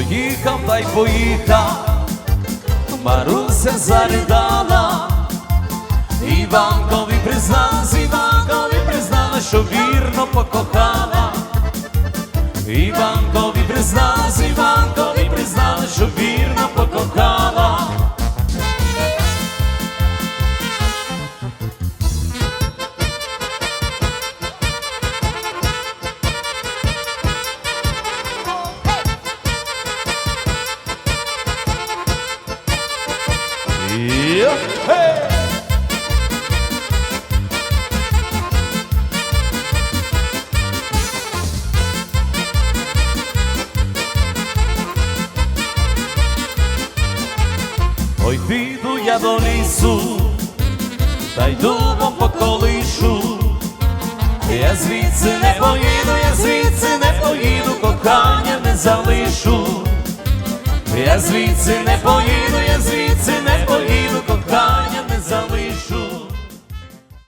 Поїхав та й поїхав, Маруся заридала, Іванкові призналась, Іванкові признала, що вірно покохала. Іванкові призналась, Ой, піду я до лісу, та й думом поколишу. Я звідси не поїду, я звідси не поїду, кохання не залишу. Я звідси не поїду, я